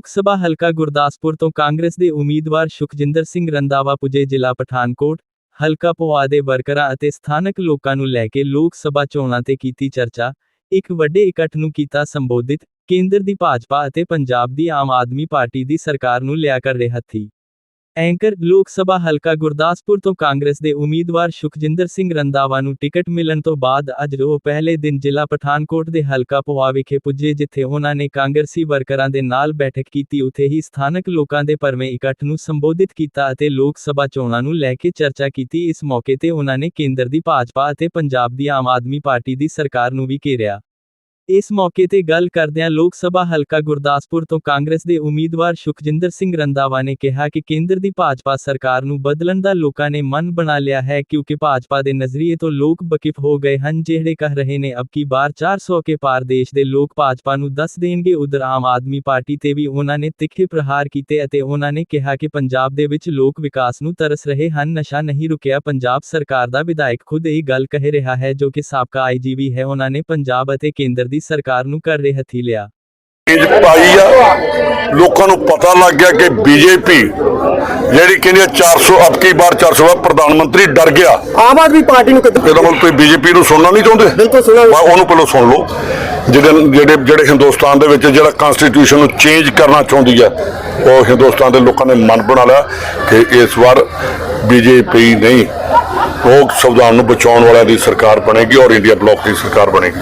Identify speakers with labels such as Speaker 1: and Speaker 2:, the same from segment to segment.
Speaker 1: ਲੋਕ ਸਭਾ ਹਲਕਾ ਗੁਰਦਾਸਪੁਰ ਤੋਂ ਕਾਂਗਰਸ ਦੇ ਉਮੀਦਵਾਰ ਸੁਖਜਿੰਦਰ ਸਿੰਘ ਰੰਦਾਵਾ ਪੁਜੇ ਜ਼ਿਲ੍ਹਾ ਪਠਾਨਕੋਟ, ਹਲਕਾ ਪੋਆ ਦੇ ਵਰਕਰਾਂ ਅਤੇ ਸਥਾਨਕ ਲੋਕਾਂ ਨੂੰ ਲੈ ਕੇ ਲੋਕ ਸਭਾ ਚੋਣਾਂ ਤੇ ਕੀਤੀ ਚਰਚਾ, ਇੱਕ ਵੱਡੇ ਇਕੱਠ ਨੂੰ ਕੀਤਾ ਸੰਬੋਧਿਤ, ਕੇਂਦਰ ਦੀ ਭਾਜਪਾ ਅਤੇ ਪੰਜਾਬ ਦੀ ਆਮ ਆਦਮੀ ਪਾਰਟੀ ਦੀ ਸਰਕਾਰ ਨੂੰ ਲਿਆ ਕਰ ਰਿਹਾ ਹੱਥੀ ਐਂਕਰ, ਲੋਕ ਸਭਾ ਹਲਕਾ ਗੁਰਦਾਸਪੁਰ ਤੋਂ ਕਾਂਗਰਸ ਦੇ ਉਮੀਦਵਾਰ ਸੁਖਜਿੰਦਰ ਸਿੰਘ ਰੰਦਾਵਾ ਨੂੰ ਟਿਕਟ ਮਿਲਣ ਤੋਂ ਬਾਅਦ ਅੱਜ ਉਹ ਪਹਿਲੇ ਦਿਨ ਜ਼ਿਲ੍ਹਾ ਪਠਾਨਕੋਟ ਦੇ ਹਲਕਾ ਪੋਆ ਵਿਖੇ ਪੁੱਜੇ, ਜਿੱਥੇ ਉਹਨਾਂ ਨੇ ਕਾਂਗਰਸੀ ਵਰਕਰਾਂ ਦੇ ਨਾਲ ਬੈਠਕ ਕੀਤੀ। ਉੱਥੇ ਹੀ ਸਥਾਨਕ ਲੋਕਾਂ ਦੇ ਭਰਵੇਂ ਇਕੱਠ ਨੂੰ ਸੰਬੋਧਿਤ ਕੀਤਾ ਅਤੇ ਲੋਕ ਸਭਾ ਚੋਣਾਂ ਨੂੰ ਲੈ ਕੇ ਚਰਚਾ ਕੀਤੀ। ਇਸ ਮੌਕੇ ਤੇ ਉਹਨਾਂ ਨੇ ਕੇਂਦਰ ਦੀ ਭਾਜਪਾ ਅਤੇ ਪੰਜਾਬ ਦੀ ਆਮ ਆਦਮੀ ਪਾਰਟੀ ਦੀ ਸਰਕਾਰ ਨੂੰ ਵੀ ਘੇਰਿਆ। ਇਸ ਮੌਕੇ ਤੇ ਗੱਲ ਕਰਦਿਆਂ ਲੋਕ ਸਭਾ ਹਲਕਾ ਗੁਰਦਾਸਪੁਰ ਤੋਂ ਕਾਂਗਰਸ ਦੇ ਉਮੀਦਵਾਰ ਸੁਖਜਿੰਦਰ ਸਿੰਘ ਰੰਦਾਵਾ ਨੇ ਕਿਹਾ ਕਿ ਕੇਂਦਰ ਦੀ ਭਾਜਪਾ ਸਰਕਾਰ ਨੂੰ ਬਦਲਣ ਦਾ ਲੋਕਾਂ ਨੇ ਮਨ ਬਣਾ ਲਿਆ ਹੈ ਕਿਉਂਕਿ ਭਾਜਪਾ ਦੇ ਨਜ਼ਰੀਏ ਤੋਂ ਲੋਕ ਬਕਿਫ ਹੋ ਗਏ ਹਨ, ਜਿਹੜੇ ਕਹਿ ਰਹੇ ਨੇ, ਅਬ ਕੀ ਬਾਰ 400 ਕੇ ਪਾਰ ਦੇਸ਼ ਦੇ ਲੋਕ ਭਾਜਪਾ ਨੂੰ ਦੱਸ ਦੇਣਗੇ। ਉਧਰ ਆਮ ਆਦਮੀ ਪਾਰਟੀ ਤੇ ਵੀ ਉਹਨਾਂ ਨੇ ਤਿੱਖੇ ਪ੍ਰਹਾਰ ਕੀਤੇ ਅਤੇ ਉਹਨਾਂ ਨੇ ਕਿਹਾ ਕਿ ਪੰਜਾਬ ਦੇ ਵਿੱਚ ਲੋਕ ਵਿਕਾਸ ਨੂੰ ਤਰਸ ਰਹੇ ਹਨ, ਨਸ਼ਾ ਨਹੀਂ ਰੁਕਿਆ। ਪੰਜਾਬ ਸਰਕਾਰ ਦਾ ਵਿਧਾਇਕ ਖੁਦ ਇਹ ਗੱਲ ਕਹਿ ਰਿਹਾ ਹੈ, ਜੋ ਕਿ ਸਾਬਕਾ ਆਈਜੀਵੀ ਹੈ। ਉਹਨਾਂ ਨੇ ਪੰਜਾਬ ਅਤੇ ਕੇਂਦਰ ਦੀ ਸਰਕਾਰ ਨੂੰ ਕਰ ਰਹੇ ਹੱਥੀ ਲਿਆ।
Speaker 2: ਚੀਜ਼ ਪਾਈ ਆ। ਲੋਕਾਂ ਨੂੰ ਪਤਾ ਲੱਗ ਗਿਆ ਕਿ ਬੀਜੇਪੀ ਜਿਹੜੀ ਕਹਿੰਦੀ ਆ 400 ਅਬ ਕੀ ਬਾਰ 400 ਆ ਪ੍ਰਧਾਨ ਮੰਤਰੀ ਡਰ ਗਿਆ।
Speaker 3: ਆਮ ਆਦਮੀ ਪਾਰਟੀ ਨੂੰ ਕਿੱਦਾਂ
Speaker 2: ਇਹਦਾ ਮਤਲਬ ਤੁਸੀਂ ਬੀਜੇਪੀ ਨੂੰ ਸੁਣਨਾ ਨਹੀਂ ਚਾਹੁੰਦੇ?
Speaker 3: ਬਿਲਕੁਲ ਸੁਣਾਂਗੇ।
Speaker 2: ਬਾ ਉਹਨੂੰ ਪਹਿਲਾਂ ਸੁਣ ਲਓ। ਜਿਹੜੇ ਜਿਹੜੇ ਜਿਹੜੇ ਹਿੰਦੁਸਤਾਨ ਦੇ ਵਿੱਚ ਜਿਹੜਾ ਕਨਸਟੀਟਿਊਸ਼ਨ ਨੂੰ ਚੇਂਜ ਕਰਨਾ ਚਾਹੁੰਦੀ ਹੈ ਉਹ ਹਿੰਦੁਸਤਾਨ ਦੇ ਲੋਕਾਂ ਨੇ ਮਨ ਬਣਾ ਲਿਆ ਕਿ ਇਸ ਵਾਰ ਬੀਜੇਪੀ ਨਹੀਂ ਲੋਕ ਸੰਵਿਧਾਨ ਨੂੰ ਬਚਾਉਣ ਵਾਲਿਆਂ ਦੀ ਸਰਕਾਰ ਬਣੇਗੀ ਔਰ ਇੰਡੀਆ ਬਲੌਕ ਦੀ ਸਰਕਾਰ ਬਣੇਗੀ।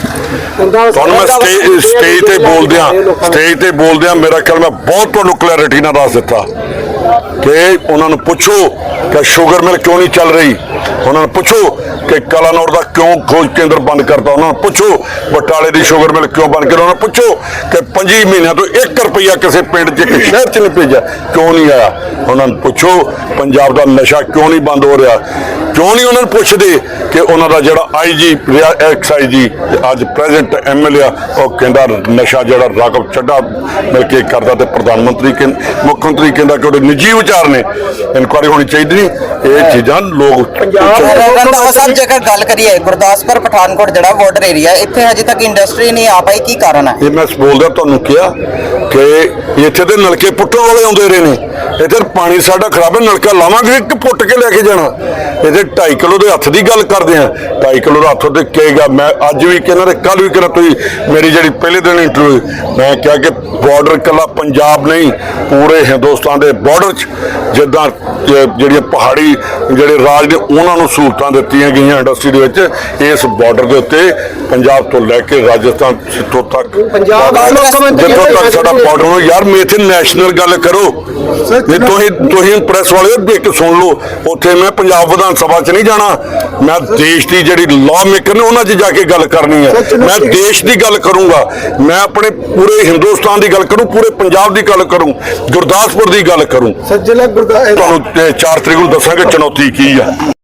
Speaker 2: ਤੁਹਾਨੂੰ ਮੈਂ ਸਟੇਜ ਸਟੇਜ ਤੇ ਬੋਲਦਿਆਂ, ਸਟੇਜ ਤੇ ਬੋਲਦਿਆਂ ਮੇਰਾ ਖਿਆਲ ਮੈਂ ਬਹੁਤ ਤੁਹਾਨੂੰ ਕਲੈਰਿਟੀ ਨਾਲ ਦੱਸ ਦਿੱਤਾ ਕਿ ਉਹਨਾਂ ਨੂੰ ਪੁੱਛੋ ਕਿ ਸ਼ੂਗਰ ਮਿਲ ਕਿਉਂ ਨਹੀਂ ਚੱਲ ਰਹੀ? ਉਹਨਾਂ ਨੂੰ ਪੁੱਛੋ ਕਿ ਕਲਾਨੌਰ ਦਾ ਕਿਉਂ ਖੋਜ ਕੇਂਦਰ ਬੰਦ ਕਰਤਾ? ਉਹਨਾਂ ਨੂੰ ਪੁੱਛੋ, ਬਟਾਲੇ ਦੀ ਸ਼ੂਗਰ ਮਿਲ ਕਿਉਂ ਬੰਦ ਕਰ ਉਹਨਾਂ ਨੂੰ ਪੁੱਛੋ ਕਿ 5 ਮਹੀਨਿਆਂ ਤੋਂ 1 ਰੁਪਈਆ ਕਿਸੇ ਪਿੰਡ 'ਚ ਇੱਕ ਸ਼ਹਿਰ 'ਚ ਨਹੀਂ ਭੇਜਿਆ। ਕਿਉਂ ਨਹੀਂ ਆਇਆ? ਉਹਨਾਂ ਨੂੰ ਪੁੱਛੋ, ਪੰਜਾਬ ਦਾ ਨਸ਼ਾ ਕਿਉਂ ਨਹੀਂ ਬੰਦ ਹੋ ਰਿਹਾ? ਕਿਉਂ ਨਹੀਂ ਉਹਨਾਂ ਨੂੰ ਪੁੱਛਦੇ ਕਿ ਉਹਨਾਂ ਦਾ ਜਿਹੜਾ ਆਈਜੀ ਰਿਹਾ ਐਕਸ ਆਈਜੀ ਅੱਜ ਪ੍ਰੈਜ਼ੈਂਟ ਐਮਐਲਏ ਆ, ਉਹ ਕਹਿੰਦਾ ਨਸ਼ਾ ਜਿਹੜਾ ਰਾਘਵ ਚੱਡਾ ਮਿਲ ਕੇ ਕਰਦਾ ਤੇ ਪ੍ਰਧਾਨ ਮੰਤਰੀ ਕਹਿੰ, ਮੁੱਖ ਮੰਤਰੀ ਕਹਿੰਦਾ ਕਿ ਉਹਦੇ ਨਿੱਜੀ ਵਿਚਾਰ ਨੇ। ਇਨਕੁਆਰੀ ਹੋਣੀ ਚਾਹੀਦੀ ਨਹੀਂ। ਇਹ ਚੀਜ਼ਾਂ ਲੋਕ
Speaker 4: ਰੰਧਾਵਾ ਸਾਹਿਬ ਜੇਕਰ ਗੱਲ ਕਰੀਏ ਗੁਰਦਾਸਪੁਰ ਪਠਾਨਕੋਟ ਜਿਹੜਾ ਬਾਰਡਰ ਏਰੀਆ ਇੱਥੇ ਹਜੇ ਤੱਕ ਇੰਡਸਟਰੀ ਨਹੀਂ ਆ ਪਾਈ ਕੀ ਕਾਰਨ ਹੈ?
Speaker 2: ਇਹ ਮੈਂ ਬੋਲਦਾ ਤੁਹਾਨੂੰ ਕਿਹਾ ਕਿ ਇੱਥੇ ਦੇ ਨਲਕੇ ਪੁੱਟਣ ਵਾਲੇ ਆਉਂਦੇ ਰਹੇ ਨੇ। ਇੱਧਰ ਪਾਣੀ ਸਾਡਾ ਖਰਾਬ ਹੈ ਨਲਕਾ ਲਾਵਾਂਗੇ ਕਿ ਪੁੱਟ ਕੇ ਲੈ ਕੇ ਜਾਣਾ? ਇਹਦੇ 2.5 ਕਿਲੋ ਦੇ ਹੱਥ ਦੀ ਗੱਲ ਕਰਦੇ ਆ 2.5 ਕਿਲੋ ਦਾ ਹੱਥ ਤੇ ਕਹੇਗਾ ਮੈਂ ਅੱਜ ਵੀ ਕਹਿੰਦਾ ਤੇ ਕੱਲ ਵੀ ਕਹਿੰਦਾ ਤੁਸੀਂ ਮੇਰੀ ਜਿਹੜੀ ਪਹਿਲੇ ਦਿਨ ਇੰਟਰਵਿਊ ਮੈਂ ਕਿਹਾ ਕਿ ਬਾਰਡਰ ਕੱਲਾ ਪੰਜਾਬ ਨਹੀਂ ਪੂਰੇ ਹਿੰਦੁਸਤਾਨ ਦੇ ਬਾਰਡਰ 'ਚ ਜਿੱਦਾਂ ਜਿਹੜੀਆਂ ਪਹਾੜੀ ਜਿਹੜੇ ਰਾਜ ਨੇ ਉਹਨਾਂ ਨੂੰ ਸਹੂਲਤਾਂ ਦਿੱਤੀਆਂ ਗਈਆਂ ਇੰਡਸਟਰੀ ਦੇ ਵਿੱਚ ਇਸ ਬਾਰਡਰ ਦੇ ਉੱਤੇ ਪੰਜਾਬ ਤੋਂ ਲੈ ਕੇ ਰਾਜਸਥਾਨ ਸਿੱਥੋਂ ਤੱਕ।
Speaker 3: ਪੰਜਾਬ ਦਾ
Speaker 2: ਜਿੱਥੋਂ ਤੱਕ ਸਾਡਾ ਬਾਰਡਰ ਨੂੰ ਯਾਰ ਮੈਂ ਇੱਥੇ ਨੈਸ਼ਨਲ ਗੱਲ ਕਰੋ। ਜੇ ਤੁਸੀਂ ਤੁਸੀਂ ਪ੍ਰੈਸ ਵਾਲੇ ਹੋ, ਦੇਖ ਕੇ ਸੁਣ ਲਓ ਉੱਥੇ ਮੈਂ ਪੰਜਾਬ ਵਿਧਾਨ ਸਭਾ 'ਚ ਨਹੀਂ ਜਾਣਾ। ਮੈਂ ਦੇਸ਼ ਦੀ ਜਿਹੜੀ ਲਾਅ ਮੇਕਰ ਨੇ ਉਹਨਾਂ 'ਚ ਜਾ ਕੇ ਗੱਲ ਕਰਨੀ ਹੈ। ਮੈਂ ਦੇਸ਼ ਦੀ ਗੱਲ ਕਰੂੰਗਾ। ਮੈਂ ਆਪਣੇ ਪੂਰੇ ਹਿੰਦੁਸਤਾਨ ਦੀ ਗੱਲ ਕਰੂੰ ਪੂਰੇ ਪੰਜਾਬ ਦੀ ਗੱਲ ਕਰੂੰ ਗੁਰਦਾਸਪੁਰ ਦੀ ਗੱਲ ਕਰੂੰ।
Speaker 3: ਸੱਜਲਾ ਗੁਰਦਾ
Speaker 2: ਤੁਹਾਨੂੰ 4 ਤਰੀਕ ਨੂੰ ਦੱਸਾਂਗੇ ਚੁਣੌਤੀ ਕੀ ਆ।